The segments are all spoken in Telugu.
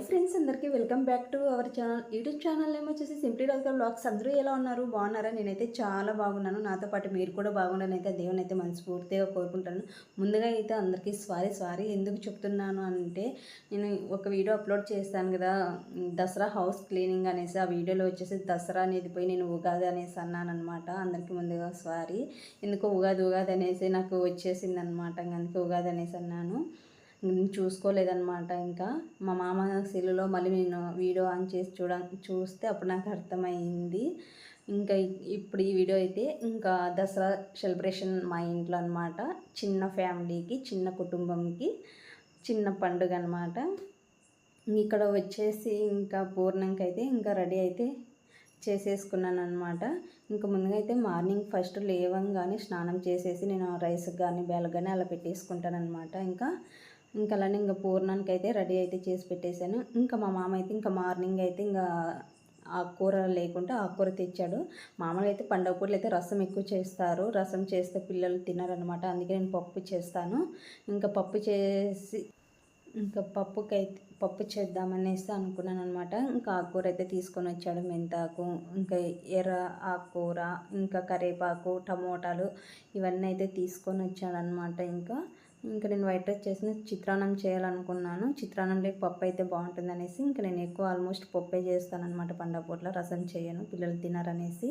హాయ్ ఫ్రెండ్స్ అందరికీ welcome back to our channel YouTube channel ఏమో వచ్చేసి సింప్లీ రాజుగా బ్లాగ్స్ అందరూ ఎలా ఉన్నారు? బాగున్నారా? నేనైతే చాలా బాగున్నాను. నాతో పాటు మీరు కూడా బాగుండాలని అయితే దేవుని అయితే మనస్ఫూర్తిగా కోరుకుంటాను ముందుగా అయితే అందరికీ సారీ సారీ ఎందుకు చెప్తున్నాను అంటే నేను ఒక వీడియో అప్లోడ్ చేస్తాను కదా దసరా హౌస్ క్లీనింగ్ అనేసి ఆ వీడియోలో వచ్చేసి దసరా అనేది పోయి నేను ఉగాది అనేసి అన్నాను అనమాట అందరికీ ముందుగా సారీ ఎందుకో ఉగాది ఉగాది అనేసి నాకు వచ్చేసింది అనమాట అందుకే ఉగాది అనేసి అన్నాను. చూసుకోలేదన్నమాట ఇంకా. మా మామ సెల్లులో మళ్ళీ నేను వీడియో ఆన్ చేసి చూడ చూస్తే అప్పుడు నాకు అర్థమైంది. ఇంకా ఇప్పుడు ఈ వీడియో అయితే ఇంకా దసరా సెలబ్రేషన్ మా ఇంట్లో అనమాట చిన్న ఫ్యామిలీకి చిన్న కుటుంబంకి చిన్న పండుగ అనమాట ఇక్కడ వచ్చేసి ఇంకా పూర్ణంకి అయితే ఇంకా రెడీ అయితే చేసేసుకున్నాను అనమాట ఇంకా ముందుగా అయితే మార్నింగ్ ఫస్ట్ లేవంగానే స్నానం చేసేసి నేను రైస్ కానీ బేల కానీ అలా పెట్టేసుకుంటాను అనమాట ఇంకా ఇంకా అలానే ఇంకా పూర్ణానికి అయితే రెడీ అయితే చేసి పెట్టేశాను. ఇంకా మా మామ అయితే ఇంకా మార్నింగ్ అయితే ఇంకా ఆకుకూర లేకుంటే ఆకుకూర తెచ్చాడు. మామూలుగా అయితే పండగ పూటలు అయితే రసం ఎక్కువ చేస్తారు. రసం చేస్తే పిల్లలు తినరనమాట అందుకే నేను పప్పు చేస్తాను. ఇంకా పప్పు చేసి ఇంకా పప్పుకి అయితే పప్పు చేద్దామనేసి అనుకున్నాను అనమాట ఇంకా ఆకుకూర అయితే తీసుకొని వచ్చాడు మెంతాకు ఇంకా ఎర్ర ఆకుకూర ఇంకా కరివేపాకు టమోటాలు ఇవన్నీ అయితే తీసుకొని వచ్చాడు అనమాట ఇంకా ఇంకా నేను వైట్ రైస్ చేసిన చిత్రాన్నం చేయాలనుకున్నాను. చిత్రాన్నంలోకి పప్పు అయితే బాగుంటుంది అనేసి ఇంకా నేను ఎక్కువ ఆల్మోస్ట్ పప్పే చేస్తానమాట అనమాట పండగ పూట్ల. రసం చేయను పిల్లలు తినరనేసి.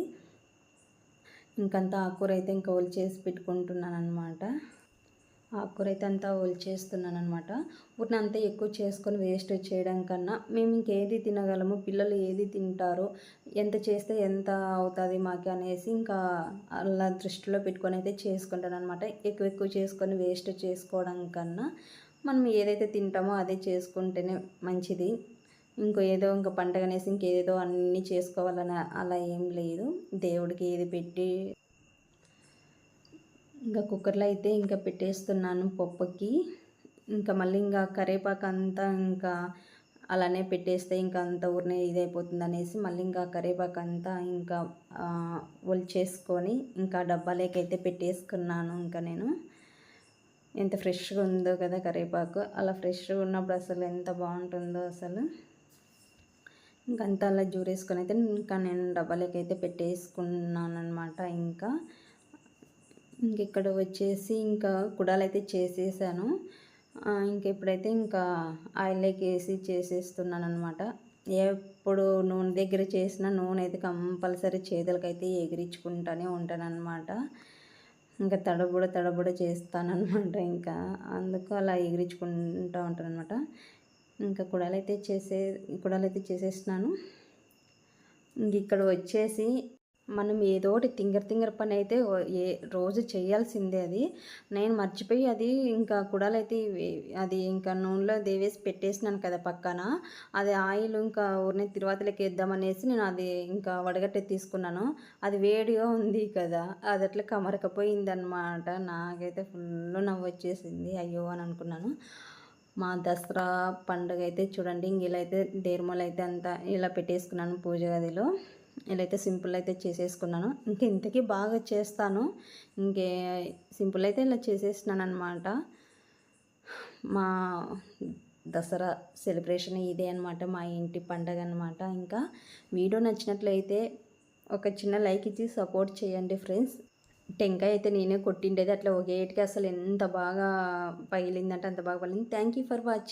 ఇంకంతా ఆకుకూర అయితే ఇంకా ఒలి చేసి పెట్టుకుంటున్నాను అనమాట ఆకుకూర అయితే అంతా ఒలిచేస్తున్నాను అనమాట ఊరిని అంతా ఎక్కువ చేసుకొని వేస్ట్ చేయడం కన్నా మేము ఇంకేది తినగలము పిల్లలు ఏది తింటారు ఎంత చేస్తే ఎంత అవుతుంది మాకు అనేసి ఇంకా అలా దృష్టిలో పెట్టుకొని అయితే చేసుకుంటాను అనమాట ఎక్కువ ఎక్కువ చేసుకొని వేస్ట్ చేసుకోవడం కన్నా మనం ఏదైతే తింటామో అదే చేసుకుంటేనే మంచిది. ఇంకో ఏదో ఇంకా పండగ అనేసి ఇంకేదో అన్నీ చేసుకోవాలని అలా ఏం లేదు. దేవుడికి ఏది పెట్టి ఇంకా కుక్కర్లో అయితే ఇంకా పెట్టేస్తున్నాను పప్పుకి. ఇంకా మళ్ళీ ఇంకా కరేపాకు అంతా ఇంకా అలానే పెట్టేస్తే ఇంకా అంత ఊరినే ఇదైపోతుంది అనేసి మళ్ళీ ఇంకా కరేపాకు అంతా ఇంకా ఒలిచేసుకొని ఇంకా డబ్బాలేకైతే పెట్టేసుకున్నాను ఇంకా నేను. ఎంత ఫ్రెష్గా ఉందో కదా కరివేపాకు అలా ఫ్రెష్గా ఉన్నప్పుడు అసలు ఎంత బాగుంటుందో అసలు. ఇంకంతా అలా జూరేసుకొని అయితే ఇంకా నేను డబ్బాలేకైతే పెట్టేసుకున్నాను అనమాట ఇంకా. ఇంక ఇక్కడ వచ్చేసి ఇంకా కుడాలు అయితే చేసేసాను. ఇంక ఇప్పుడైతే ఇంకా ఆయిల్లోకి వేసి చేసేస్తున్నాను అనమాట ఎప్పుడు నూనె దగ్గర చేసిన నూనె అయితే కంపల్సరీ చేతులకైతే ఎగిరించుకుంటూనే ఉంటానన్నమాట. ఇంకా తడబుడ తడబుడ చేస్తానమాట ఇంకా. అందుకు అలా ఎగిరించుకుంటూ ఉంటాను అనమాట ఇంకా కుడాలైతే చేసే కుడాలైతే చేసేస్తున్నాను. ఇంక ఇక్కడ వచ్చేసి మనం ఏదో ఒకటి తింగర్ తింగర్ పని అయితే ఏ రోజు చేయాల్సిందే అది. నేను మర్చిపోయి అది ఇంకా కుడాలైతే అది ఇంకా నూనెలో దేవేసి పెట్టేసినాను కదా పక్కన. అది ఆయిల్ ఇంకా ఊరిని తిరువాతలకి వేద్దామనేసి నేను అది ఇంకా వడగట్టే తీసుకున్నాను. అది వేడిగా ఉంది కదా అది అట్లా కమరకపోయింది అనమాట నాకైతే ఫుల్ నవ్వు వచ్చేసింది. అయ్యో అని అనుకున్నాను. మా దసరా పండుగ అయితే చూడండి ఇంక ఇలా అయితే డేర్మల్ అయితే అంతా ఇలా పెట్టేసుకున్నాను పూజ గదిలో. ఇలా అయితే సింపుల్ అయితే చేసేసుకున్నాను. ఇంక ఇంతకీ బాగా చేస్తాను. ఇంకే సింపుల్ అయితే ఇలా చేసేసినాను అనమాట మా దసరా సెలబ్రేషన్ ఇదే అనమాట మా ఇంటి పండగ అనమాట ఇంకా వీడియో నచ్చినట్లయితే ఒక చిన్న లైక్ ఇచ్చి సపోర్ట్ చేయండి ఫ్రెండ్స్. టెంకాయ అయితే నేనే కొట్టిండేది. అట్లా ఒక ఏటికి అసలు ఎంత బాగా పగిలిందంటే అంత బాగా పగిలింది. Thank you for watching